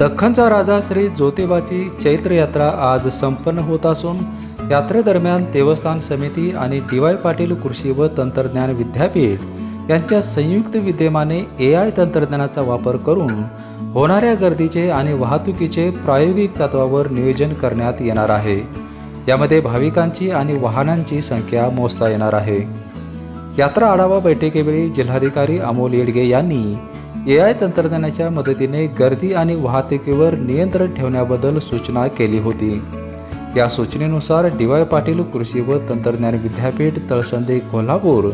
दख्खनचा राजा श्री ज्योतिबाची चैत्र यात्रा आज संपन्न होत असून यात्रेदरम्यान देवस्थान समिती आणि डी वाय पाटील कृषी व तंत्रज्ञान विद्यापीठ यांच्या संयुक्त विद्यमाने ए आय तंत्रज्ञानाचा वापर करून होणाऱ्या गर्दीचे आणि वाहतुकीचे प्रायोगिक तत्वावर नियोजन करण्यात येणार आहे. यामध्ये भाविकांची आणि वाहनांची संख्या मोजता येणार आहे. यात्रा आढावा बैठकीवेळी जिल्हाधिकारी अमोल येडगे यांनी ए आय तंत्रज्ञानाच्या मदतीने गर्दी आणि वाहतुकीवर नियंत्रण ठेवण्याबद्दल सूचना केली होती. या सूचनेनुसार डी वाय पाटील कृषी व तंत्रज्ञान विद्यापीठ तळसंदे कोल्हापूर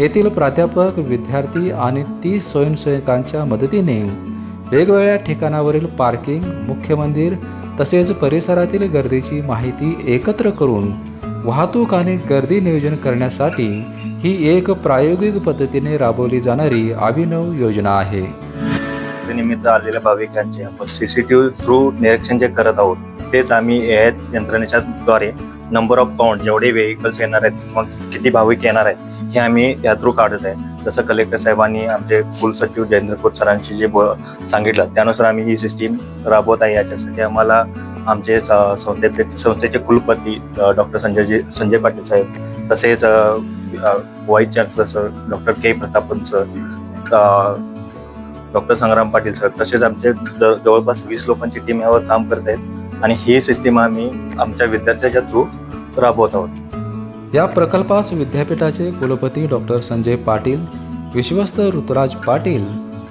येथील प्राध्यापक विद्यार्थी आणि तीस स्वयंसेवकांच्या मदतीने वेगवेगळ्या ठिकाणावरील पार्किंग मुख्य मंदिर तसेच परिसरातील गर्दीची माहिती एकत्र करून वाहतूक आणि गर्दी नियोजन करण्यासाठी ही एक प्रायोगिक पद्धतीने राबवली जाणारी अभिनव योजना आहे. निमित्त आलेल्या भाविकांचे आपण सीसीटीव्ही थ्रू निरीक्षण जे करत आहोत तेच आम्ही ए यंत्रणेच्या द्वारे नंबर ऑफ काउंट जेवढे व्हेकल्स येणार आहेत मग किती भाविक येणार आहेत हे आम्ही या थ्रू काढत आहे. जसं कलेक्टर साहेबांनी आमचे कुलसचिव जयेंद्र खोत सरांशी जे ब- सांगितलं त्यानुसार आम्ही ही सिस्टीम राबवत आहे. याच्यासाठी आम्हाला आमचे संस्थेतले संस्थेचे संस्थेचे कुलपती डॉक्टर संजयजी संजय पाटील साहेब तसेच vice chancellor sir doctor K Prathapan sir doctor Sangram Patil sir तसेच आमचे ज- जवळपास वीस लोकांची टीम यावर काम करत आहेत. आणि ही सिस्टीम आम्ही आमच्या विद्यार्थ्याच्या थ्रू राबवत आहोत. या प्रकल्पास विद्यापीठाचे कुलपती डॉक्टर संजय पाटील विश्वस्त ऋतुराज पाटील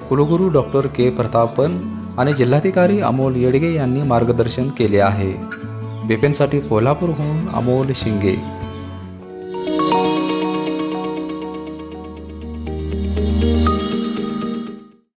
कुलगुरू डॉक्टर के प्रतापन आणि जिल्हाधिकारी अमोल येडगे यांनी मार्गदर्शन केले आहे. बिपिनसाठी कोल्हापूरहून अमोल शिंगे.